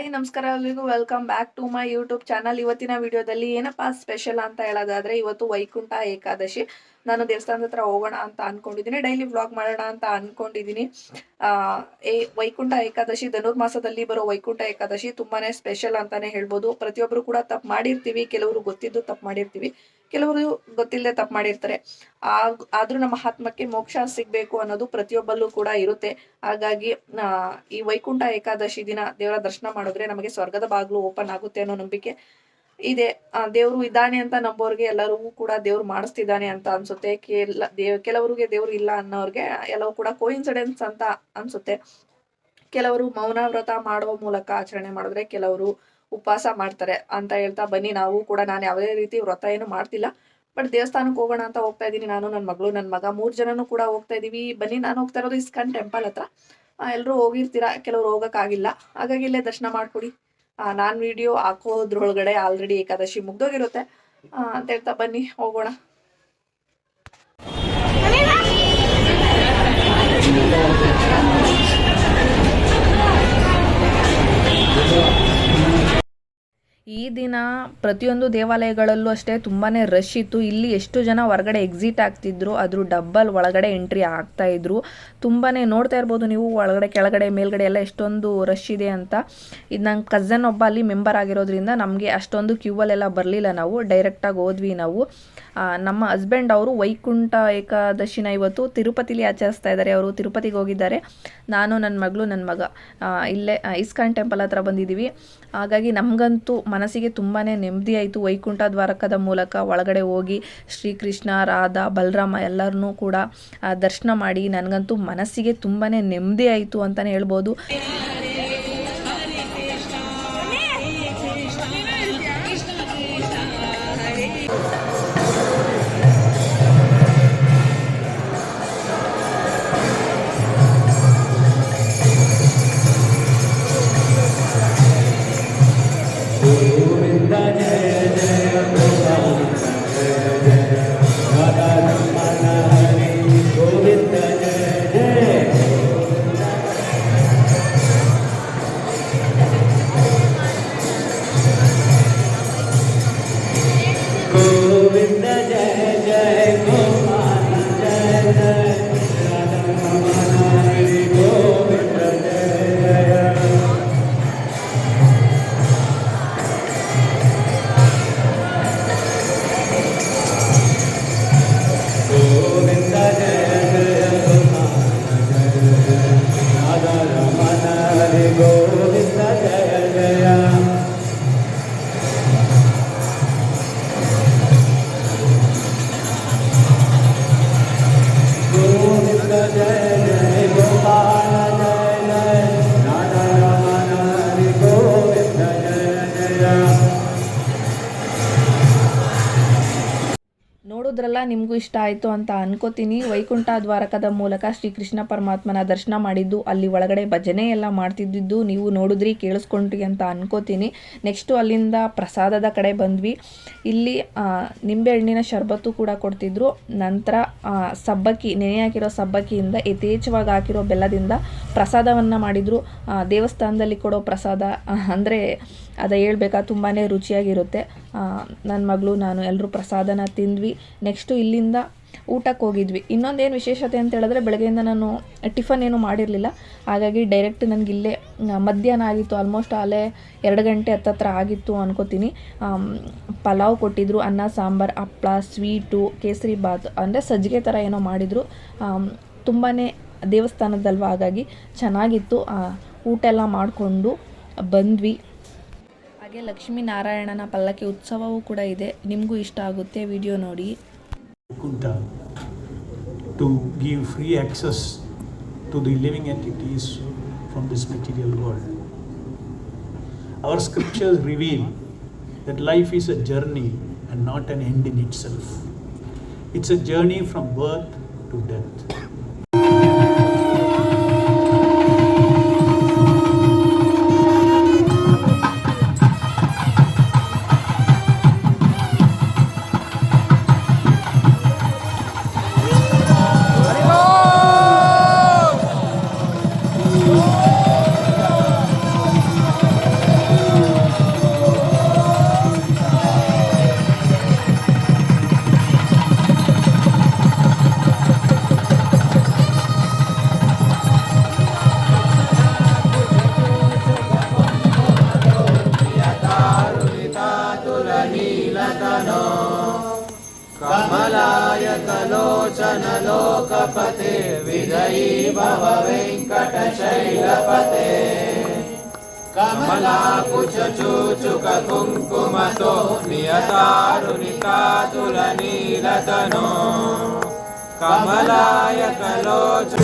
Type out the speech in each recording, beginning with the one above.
Hi, ನಮಸ್ಕಾರ ಎಲ್ರಿಗೂ. Welcome back to my YouTube channel ಇವತ್ತಿನ ವಿಡಿಯೋದಲ್ಲಿ ಏನಪ್ಪಾ ಸ್ಪೆಷಲ್ ಅಂತ ಹೇಳೋದಾದ್ರೆ, ಇವತ್ತು ವೈಕುಂಠ ಏಕಾದಶಿ. ನಾನು ದೇವಸ್ಥಾನದ ಹತ್ರ ಹೋಗೋಣ ಅಂತ ಅನ್ಕೊಂಡಿದ್ದೀನಿ. ಡೈಲಿ ವ್ಲಾಗ್ ಮಾಡೋಣ ಅಂತ ಅನ್ಕೊಂಡಿದ್ದೀನಿ. ಏ, ವೈಕುಂಠ ಏಕಾದಶಿ ಧನುರ್ಮಾಸದಲ್ಲಿ ಬರೋ ವೈಕುಂಠ ಏಕಾದಶಿ ತುಂಬಾನೇ ಸ್ಪೆಷಲ್ ಅಂತಾನೆ ಹೇಳ್ಬೋದು. ಪ್ರತಿಯೊಬ್ರು ಕೂಡ ತಪ್ಪು ಮಾಡಿರ್ತೀವಿ. ಕೆಲವರು ಗೊತ್ತಿದ್ದು ತಪ್ಪು ಮಾಡಿರ್ತೀವಿ. ಕೆಲವರು ಗೊತ್ತಿಲ್ಲದೆ ತಪ್ಪು ಮಾಡಿರ್ತಾರೆ. ಆದ್ರೂ ನಮ್ಮ ಆತ್ಮಕ್ಕೆ ಮೋಕ್ಷ ಸಿಗ್ಬೇಕು ಅನ್ನೋದು ಪ್ರತಿಯೊಬ್ಬಲ್ಲೂ ಕೂಡ ಇರುತ್ತೆ. ಹಾಗಾಗಿ ಈ ವೈಕುಂಠ ಏಕಾದಶಿ ದಿನ ದೇವರ ದರ್ಶನ ಮಾಡಿದ್ರೆ ನಮಗೆ ಸ್ವರ್ಗದ ಬಾಗಿಲು ಓಪನ್ ಆಗುತ್ತೆ ಅನ್ನೋ ನಂಬಿಕೆ. ಇದೆ. ದೇವ್ರು ಇದ್ದಾನೆ ಅಂತ ನಂಬೋರ್ಗೆ ಎಲ್ಲರಿಗೂ ಕೂಡ ದೇವ್ರು ಮಾಡಿಸ್ತಿದ್ದಾನೆ ಅಂತ ಅನ್ಸುತ್ತೆ. ಕೆಲ ದೇವ್ ಕೆಲವರಿಗೆ ದೇವ್ರು ಇಲ್ಲ ಅನ್ನೋರ್ಗೆ ಎಲ್ಲವೂ ಕೂಡ ಕೋಇನ್ಸಿಡೆನ್ಸ್ ಅಂತ ಅನ್ಸುತ್ತೆ. ಕೆಲವರು ಮೌನ ವ್ರತ ಮಾಡುವ ಮೂಲಕ ಆಚರಣೆ ಮಾಡಿದ್ರೆ ಕೆಲವರು ಉಪವಾಸ ಮಾಡ್ತಾರೆ ಅಂತ ಹೇಳ್ತಾ ಬನ್ನಿ. ನಾವು ಕೂಡ ನಾನು ಯಾವುದೇ ರೀತಿ ವ್ರತ ಏನು ಮಾಡ್ತಿಲ್ಲ. ಬಟ್ ದೇವಸ್ಥಾನಕ್ಕೆ ಹೋಗೋಣ ಅಂತ ಹೋಗ್ತಾ ಇದ್ದೀನಿ. ನಾನು, ನನ್ನ ಮಗಳು, ನನ್ನ ಮಗ ಮೂರು ಜನನು ಕೂಡ ಹೋಗ್ತಾ ಇದ್ದೀವಿ. ಬನ್ನಿ, ನಾನು ಹೋಗ್ತಾ ಇರೋದು ಇಸ್ಕಾನ್ ಟೆಂಪಲ್ ಹತ್ರ. ಎಲ್ಲರೂ ಹೋಗಿರ್ತೀರಾ? ಕೆಲವರು ಹೋಗೋಕ್ಕಾಗಿಲ್ಲ. ಹಾಗಾಗಿ ಇಲ್ಲೇ ದರ್ಶನ ಮಾಡ್ಕೊಡಿ. ನಾನು ವಿಡಿಯೋ ಹಾಕೋದ್ರೊಳಗಡೆ ಆಲ್ರೆಡಿ ಏಕಾದಶಿ ಮುಗ್ದೋಗಿರುತ್ತೆ. ಅಂತ ಹೇಳ್ತಾ ಬನ್ನಿ ಹೋಗೋಣ. ಈ ದಿನ ಪ್ರತಿಯೊಂದು ದೇವಾಲಯಗಳಲ್ಲೂ ಅಷ್ಟೇ ತುಂಬಾ ರಶ್ ಇತ್ತು. ಇಲ್ಲಿ ಎಷ್ಟು ಜನ ಹೊರಗಡೆ ಎಕ್ಸಿಟ್ ಆಗ್ತಿದ್ರು ಅದ್ರ ಡಬ್ಬಲ್ ಒಳಗಡೆ ಎಂಟ್ರಿ ಆಗ್ತಾ ಇದ್ರು. ತುಂಬಾ ನೋಡ್ತಾ ಇರ್ಬೋದು ನೀವು, ಒಳಗಡೆ, ಕೆಳಗಡೆ, ಮೇಲ್ಗಡೆ ಎಲ್ಲ ಎಷ್ಟೊಂದು ರಶ್ ಇದೆ ಅಂತ. ಇದು ನಂಗೆ ಕಝನ್ ಒಬ್ಬ ಅಲ್ಲಿ ಮೆಂಬರ್ ಆಗಿರೋದ್ರಿಂದ ನಮಗೆ ಅಷ್ಟೊಂದು ಕ್ಯೂವಲ್ಲೆಲ್ಲ ಬರಲಿಲ್ಲ ನಾವು ಡೈರೆಕ್ಟಾಗಿ ಹೋದ್ವಿ ನಾವು. ನಮ್ಮ ಹಸ್ಬೆಂಡ್ ಅವರು ವೈಕುಂಠ ಏಕಾದಶಿನ ಇವತ್ತು ತಿರುಪತಿಲಿ ಆಚರಿಸ್ತಾ ಇದ್ದಾರೆ ಅವರು ತಿರುಪತಿಗೆ ಹೋಗಿದ್ದಾರೆ. ನಾನು ನನ್ನ ಮಗಳು ನನ್ನ ಮಗ. ಇಲ್ಲೇ ಇಸ್ಕಾನ್ ಟೆಂಪಲ್ ಹತ್ರ ಬಂದಿದ್ದೀವಿ. ಹಾಗಾಗಿ ನಮಗಂತೂ ಮನಸ್ಸಿಗೆ ತುಂಬಾ ನೆಮ್ಮದಿ ಆಯಿತು. ವೈಕುಂಠ ದ್ವಾರಕದ ಮೂಲಕ ಒಳಗಡೆ ಹೋಗಿ ಶ್ರೀಕೃಷ್ಣ, ರಾಧಾ, ಬಲರಾಮ ಎಲ್ಲರನ್ನೂ ಕೂಡ ದರ್ಶನ ಮಾಡಿ. ನನಗಂತೂ ಮನಸ್ಸಿಗೆ ತುಂಬಾ ನೆಮ್ಮದಿ ಆಯಿತು ಅಂತಲೇ ಹೇಳ್ಬೋದು. ನಿಮಗೂ ಇಷ್ಟ ಆಯಿತು ಅಂತ ಅನ್ಕೋತೀನಿ. ವೈಕುಂಠ ದ್ವಾರಕದ ಮೂಲಕ ಶ್ರೀಕೃಷ್ಣ ಪರಮಾತ್ಮನ ದರ್ಶನ ಮಾಡಿದ್ದು, ಅಲ್ಲಿ ಒಳಗಡೆ ಭಜನೆ ಎಲ್ಲ ಮಾಡ್ತಿದ್ದಿದ್ದು ನೀವು ನೋಡಿದ್ರಿ, ಕೇಳಿಸ್ಕೊಂಡ್ರಿ ಅಂತ ಅನ್ಕೋತೀನಿ. ನೆಕ್ಸ್ಟು ಅಲ್ಲಿಂದ ಪ್ರಸಾದದ ಕಡೆ ಬಂದ್ವಿ. ಇಲ್ಲಿ ನಿಂಬೆ ನಿಂಬೆಹಣ್ಣಿನ ಶರ್ಬತ್ತು ಕೂಡ ಕೊಡ್ತಿದ್ರು. ನಂತರ ಸಬ್ಬಕ್ಕಿ ನೆನೆ ಹಾಕಿರೋ ಸಬ್ಬಕ್ಕಿಯಿಂದ, ಯಥೇಚ್ಛವಾಗಿ ಹಾಕಿರೋ ಬೆಲ್ಲದಿಂದ ಪ್ರಸಾದವನ್ನು ಮಾಡಿದರು. ದೇವಸ್ಥಾನದಲ್ಲಿ ಕೊಡೋ ಪ್ರಸಾದ ಅಂದರೆ ಅದು ಹೇಳ್ಬೇಕಾ ತುಂಬಾ ರುಚಿಯಾಗಿರುತ್ತೆ. ನನ್ನ ಮಗಳು, ನಾನು ಎಲ್ಲರೂ ಪ್ರಸಾದನ ತಿಂದ್ವಿ. ನೆಕ್ಸ್ಟು ಇಲ್ಲಿಂದ ಊಟಕ್ಕೆ ಹೋಗಿದ್ವಿ. ಇನ್ನೊಂದೇನು ವಿಶೇಷತೆ ಅಂತ ಹೇಳಿದ್ರೆ ಬೆಳಗ್ಗೆಯಿಂದ ನಾನು ಟಿಫನ್ ಏನು ಮಾಡಿರಲಿಲ್ಲ. ಹಾಗಾಗಿ ಡೈರೆಕ್ಟ್ ನನಗೆ ಇಲ್ಲೇ ಮಧ್ಯಾಹ್ನ ಆಗಿತ್ತು ಆಲ್ಮೋಸ್ಟ್ ಅಲ್ಲೇ ಎರಡು ಗಂಟೆ ಹತ್ತತ್ರ ಆಗಿತ್ತು ಅನ್ಕೋತೀನಿ. ಪಲಾವ್ ಕೊಟ್ಟಿದ್ರು, ಅನ್ನ, ಸಾಂಬಾರು ಹಪ್ಪಳ ಸ್ವೀಟು ಕೇಸರಿ ಬಾತ್, ಅಂದರೆ ಸಜ್ಜಿಗೆ ಥರ ಏನೋ ಮಾಡಿದರು. ತುಂಬಾ ದೇವಸ್ಥಾನದಲ್ವ, ಹಾಗಾಗಿ ಚೆನ್ನಾಗಿತ್ತು. ಊಟ ಎಲ್ಲ ಮಾಡಿಕೊಂಡು ಬಂದ್ವಿ. ಹಾಗೆ ಲಕ್ಷ್ಮೀನಾರಾಯಣನ ಪಲ್ಲಕ್ಕಿ ಉತ್ಸವವೂ ಕೂಡ ಇದೆ. ನಿಮಗೂ ಇಷ್ಟ ಆಗುತ್ತೆ, ವಿಡಿಯೋ ನೋಡಿ. Kunta to give free access to the living entities from this material world. Our scriptures reveal that life is a journey and not an end in itself. It's a journey from birth to death. शिवपते विजयी भव वेङ्कटशैलपते कमलाकुचूचुक कुङ्कुमतो नियतारुणिकातुलनीलतनो कमलाय कलोचु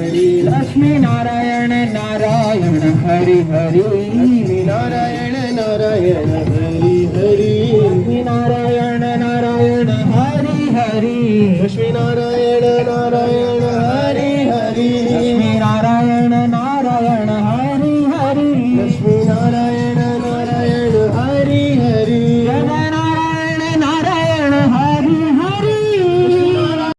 ಹರಿ ಲಕ್ಷ್ಮೀ ನಾರಾಯಣ ನಾರಾಯಣ ಹರಿ ಹರಿ ಲಕ್ಷ್ಮೀ ನಾರಾಯಣ ನಾರಾಯಣ ಹರಿ ಹರಿ ಲಕ್ಷ್ಮೀ ನಾರಾಯಣ ನಾರಾಯಣ ಹರಿ ಹರಿ ಲಕ್ಷ್ಮೀ ನಾರಾಯಣ ನಾರಾಯಣ